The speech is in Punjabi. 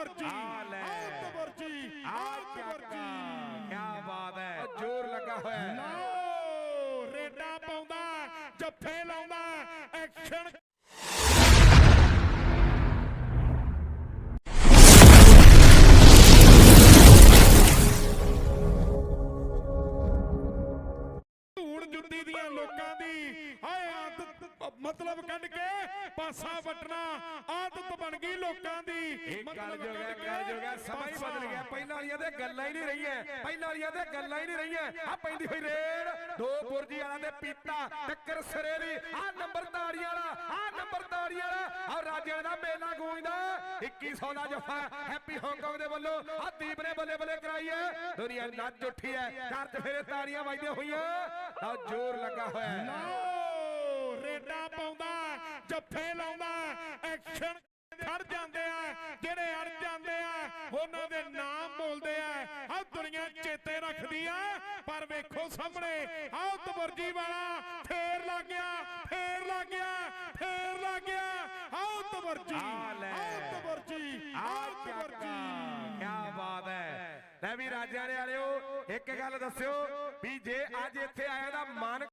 ਤਵਰਜੀ ਆ ਲੈ। ਆਹ ਤਵਰਜੀ ਆ ਆਹ ਚੱਕਾ ਤਵਰਜੀ ਕੀ ਬਾਤ ਹੈ। ਜ਼ੋਰ ਲੱਗਾ ਹੋਇਆ ਹੈ। ਲਓ ਰੇਡਾ ਪਾਉਂਦਾ ਜੱਫੇ ਲਾਉਂਦਾ ਐਕਸ਼ਨ। ਜੁੱਤੀ ਦੀਆਂ ਲੋਕਾਂ ਦੀ ਹਾਏ ਮਤਲਬ ਕੱਢ ਕੇ ਪਾਸਾ ਵਟਣਾ ਆਦਤ ਬਣ ਗਈ ਲੋਕਾਂ ਦੀ। ਇਹ ਮਤਲਬ ਜੋਗਾ ਕੱਢ ਕੇ ਕਰ ਜੋਗਾ ਸਮਾਂ ਹੀ ਬਦਲ ਗਿਆ। ਪਹਿਲਾਂ ਵਾਲੀਆਂ ਤੇ ਗੱਲਾਂ ਹੀ ਨਹੀਂ ਰਹੀਆਂ। ਪਹਿਲਾਂ ਵਾਲੀਆਂ ਤੇ ਗੱਲਾਂ ਹੀ ਨਹੀਂ ਰਹੀਆਂ। ਆ ਪੈਂਦੀ ਹੋਈ ਰੇਡ ਦੋ ਬੁਰਜੀ ਵਾਲਾ ਤੇ ਪੀਤਾ ਟੱਕਰ ਸਰੇ ਦੀ। ਆ ਨੰਬਰਦਾਰੀ ਵਾਲਾ ਆ ਨੰਬਰਦਾਰੀ ਵਾਲਾ। ਆ ਰਾਜੇ ਦਾ ਮੇਲਾ ਗੂੰਜਦਾ। 2100 ਦਾ ਜਫਾ ਹੈਪੀ ਹਾਂਗਕਾਂਗ ਦੇ ਵੱਲੋਂ। ਆ ਦੀਪ ਨੇ ਬੱਲੇ ਬੱਲੇ ਕਰਾਈ ਹੈ। ਦੁਨੀਆ ਨੱਚ ਉੱਠੀ ਹੈ। ਘਰ 'ਚ ਫੇਰੇ ਤਾੜੀਆਂ ਵੱਜਦੀਆਂ ਹੋਈਆਂ। ਆ ਜ਼ੋਰ ਲੱਗਾ ਹੋਇਆ ਹੈ। ਲਓ ਰੇਡਾ ਪਾਉਂਦਾ ਜੱਫੇ ਲਾਉਂਦਾ ਐਕਸ਼ਨ ਖੜ ਜਾਂਦੇ ਆ ਜਿਹੜੇ ਅੜ ਜਾਂਦੇ ਆ ਉਹਨਾਂ ਦੇ ਨਾਮ ਬੋਲਦੇ ਆ। ਆ ਦੁਨੀਆ ਚੇਤੇ ਰੱਖਦੀ ਆ ਪਰ ਵੇਖੋ ਸਾਹਮਣੇ ਆਹ ਤਵਰਜੀ ਵਾਲਾ ਫੇਰ ਲੱਗ ਗਿਆ ਫੇਰ ਲੱਗ ਗਿਆ ਫੇਰ ਲੱਗ ਗਿਆ। ਆਹ ਲੈ। ਆਹ ਤਵਰਜੀ ਆ ਆਹ ਚੱਕਾ ਤਵਰਜੀ। ਕੀ ਬਾਤ ਹੈ। ਲੈ ਵੀ ਰਾਜਿਆਂ ਵਾਲਿਓ ਇੱਕ ਗੱਲ ਦੱਸਿਓ ਵੀ ਜੇ ਅੱਜ ਇੱਥੇ ਆਇਆ ਦਾ ਮਨ